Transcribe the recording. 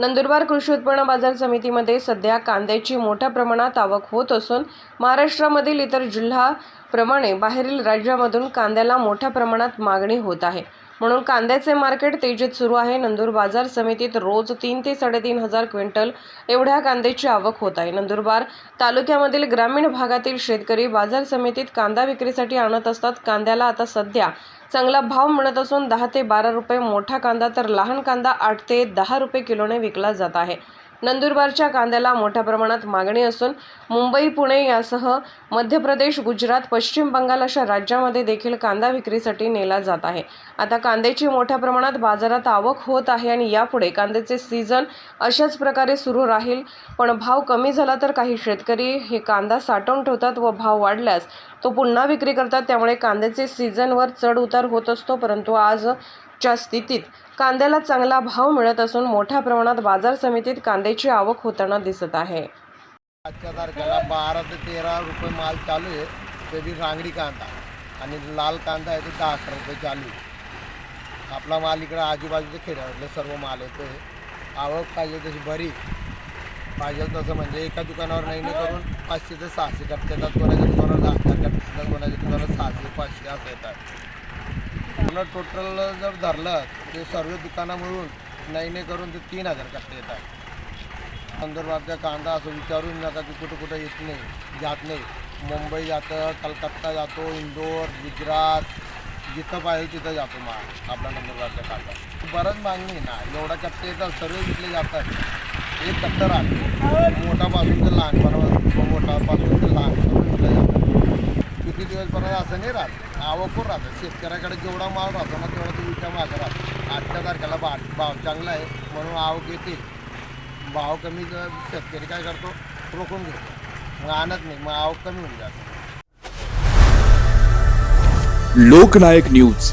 नंदुरबार कृषी उत्पन्न बाजार समितीमध्ये सध्या कांद्याची मोठ्या प्रमाणात आवक होत असून महाराष्ट्रामधील इतर जिल्ह्याप्रमाणे बाहेरील राज्यामधून कांद्याला मोठ्या प्रमाणात मागणी होत आहे. म्हणून कांद्याचे मार्केट तेजीत सुरू आहे. नंदूर बाजार समितीत रोज तीन ते साडेतीन हजार क्विंटल एवढ्या कांद्याची आवक होत आहे. नंदुरबार तालुक्यामधील ग्रामीण भागातील शेतकरी बाजार समितीत कांदा विक्रीसाठी आणत असतात. कांद्याला आता सध्या चांगला भाव मिळत असून दहा ते बारा रुपये मोठा कांदा तर लहान कांदा आठ ते दहा रुपये किलोने विकला जात आहे. नंदुरबारच्या कांद्याला मोठ्या प्रमाणात मागणी असून मुंबई पुणे यासह मध्य प्रदेश गुजरात पश्चिम बंगाल अशा राज्यामध्ये देखील कांदा विक्रीसाठी नेला जात आहे. आता कांद्याची मोठ्या प्रमाणात बाजारात आवक होत आहे आणि यापुढे कांद्याचे सीझन अशाच प्रकारे सुरू राहील. पण भाव कमी झाला तर काही शेतकरी हे कांदा साठवून ठेवतात व भाव वाढल्यास तो पुन्हा विक्री करतात. त्यामुळे कांद्याचे सीझनवर चढ उतार होत असतो परंतु आज च्या स्थितीत कांद्याला चांगला भाव मिळत असून मोठ्या प्रमाणात बाजार समितीत कांद्याची आवक होताना दिसत आहे. आजच्या तारखेला बारा ते तेरा रुपये माल चालू आहे. ते बी रांगडी कांदा आणि लाल कांदा आहे ते दहा अकरा रुपये चालू आहे. आपला माल इकडं आजूबाजूच्या खेड्यावरले सर्व माल येतो आहे. आवक पाहिजे तशी बरी पाहिजे तसं म्हणजे एका दुकानावर नाही करून पाचशे ते सहाशे टप्प्यात कोणाच्या दुकानावर दहा हजार कोणाच्या दुकानावर सहाशे पाचशे असं येतात. पूर्ण टोटल जर धरलं ते सर्व दुकानं मिळून नाही नाही करून ते तीन हजार कट्टे येतात. नंदुरबारचा कांदा असं विचारून नका की कुठं कुठं येत नाही जात नाही. मुंबई जातं कलकत्ता जातो इंदोर गुजरात जिथं पाहिजे तिथं जातो माल आपला नंदुरबारचा कांदा. बरंच मागणी आहे ना एवढा कट्टे येतात सर्व विकले जातात एक कट्टा राहतो. मोठापासून तर लहानपणापासून मोठापासून तर लहान सर्व विकले जातात किती असं नाही राहत. आवकवर राहतं. शेतकऱ्याकडे जेवढा माल राहतो ना तेवढा तो विका मागं राहतो. आजच्या तारखेला बा भाव चांगला आहे म्हणून आवक येते. भाव कमी जर शेतकरी काय करतो रोखून घेतो. मग आणत नाही मग आवक कमी होऊन जाते. लोकनायक न्यूज.